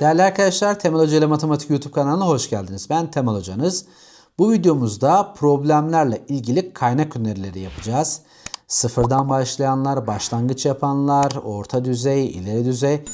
Değerli arkadaşlar Temel Hoca ile Matematik YouTube kanalına hoş geldiniz. Ben Temel Hocanız. Bu videomuzda problemlerle ilgili kaynak önerileri yapacağız. Sıfırdan başlayanlar, başlangıç yapanlar, orta düzey, ileri düzey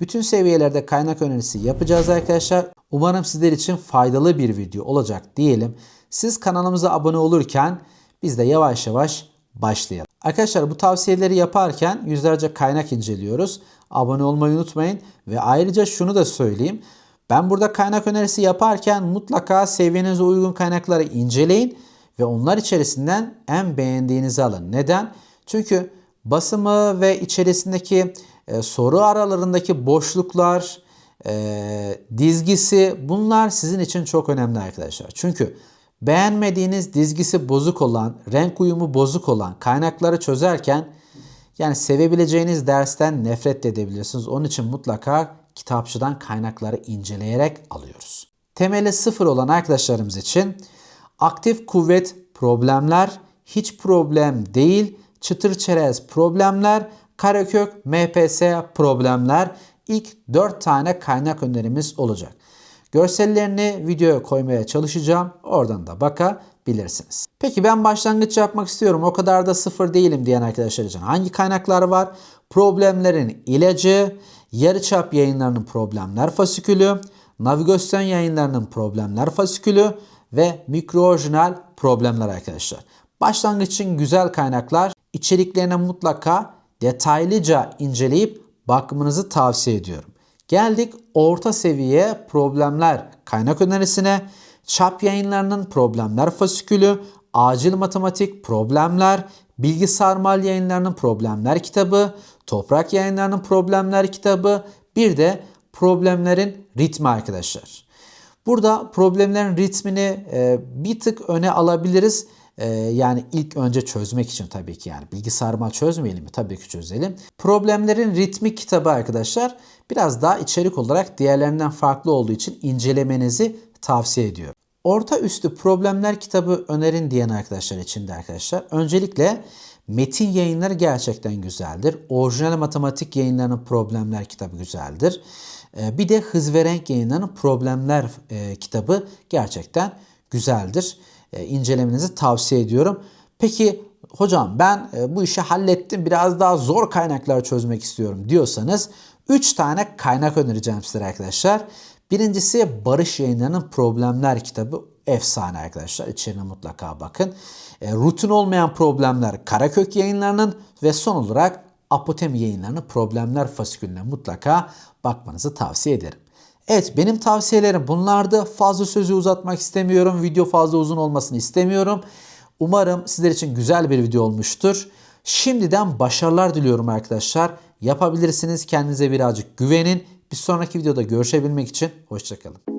bütün seviyelerde kaynak önerisi yapacağız arkadaşlar. Umarım sizler için faydalı bir video olacak diyelim. Siz kanalımıza abone olurken biz de yavaş yavaş başlayalım. Arkadaşlar bu tavsiyeleri yaparken yüzlerce kaynak inceliyoruz. Abone olmayı unutmayın ve ayrıca şunu da söyleyeyim. Ben burada kaynak önerisi yaparken mutlaka seviyenize uygun kaynakları inceleyin ve onlar içerisinden en beğendiğinizi alın. Neden? Çünkü basımı ve içerisindeki e, soru aralarındaki boşluklar, e, dizgisi bunlar sizin için çok önemli arkadaşlar. Çünkü beğenmediğiniz dizgisi bozuk olan, renk uyumu bozuk olan kaynakları çözerken yani sevebileceğiniz dersten nefret de edebilirsiniz. Onun için mutlaka kitapçıdan kaynakları inceleyerek alıyoruz. Temeli sıfır olan arkadaşlarımız için aktif kuvvet problemler, hiç problem değil, çıtır çerez problemler, karekök MPS problemler ilk 4 tane kaynak önerimiz olacak. Görsellerini videoya koymaya çalışacağım. Oradan da bakabilirsiniz. Peki ben başlangıç yapmak istiyorum. O kadar da sıfır değilim diyen arkadaşlar için hangi kaynaklar var? Problemlerin ilacı, yarıçap yayınlarının problemler fasikülü, navigasyon yayınlarının problemler fasikülü ve mikroojinal problemler arkadaşlar. Başlangıç için güzel kaynaklar. İçeriklerine mutlaka detaylıca inceleyip bakmanızı tavsiye ediyorum. Geldik orta seviye problemler kaynak önerisine. Çap yayınlarının problemler fasikülü, acil matematik problemler, bilgi sarmal yayınlarının problemler kitabı, toprak yayınlarının problemler kitabı, bir de problemlerin ritmi arkadaşlar. Burada problemlerin ritmini e, bir tık öne alabiliriz. E, yani ilk önce çözmek için tabii ki yani bilgi çözmeyelim mi? Tabii ki çözelim. Problemlerin ritmi kitabı arkadaşlar biraz daha içerik olarak diğerlerinden farklı olduğu için incelemenizi tavsiye ediyorum. Orta üstü problemler kitabı önerin diyen arkadaşlar için de arkadaşlar. Öncelikle metin yayınları gerçekten güzeldir. Orijinal matematik yayınlarının problemler kitabı güzeldir. Ee, bir de hız ve renk yayınlarının problemler e, kitabı gerçekten güzeldir. E, incelemenizi tavsiye ediyorum. Peki hocam ben e, bu işi hallettim biraz daha zor kaynaklar çözmek istiyorum diyorsanız 3 tane kaynak önereceğim size arkadaşlar. Birincisi Barış Yayınları'nın Problemler kitabı efsane arkadaşlar. İçerine mutlaka bakın. E, rutin olmayan problemler Karakök yayınlarının ve son olarak Apotem yayınlarının Problemler fasikülüne mutlaka bakmanızı tavsiye ederim. Evet benim tavsiyelerim bunlardı. Fazla sözü uzatmak istemiyorum. Video fazla uzun olmasını istemiyorum. Umarım sizler için güzel bir video olmuştur. Şimdiden başarılar diliyorum arkadaşlar. Yapabilirsiniz. Kendinize birazcık güvenin. Bir sonraki videoda görüşebilmek için hoşçakalın.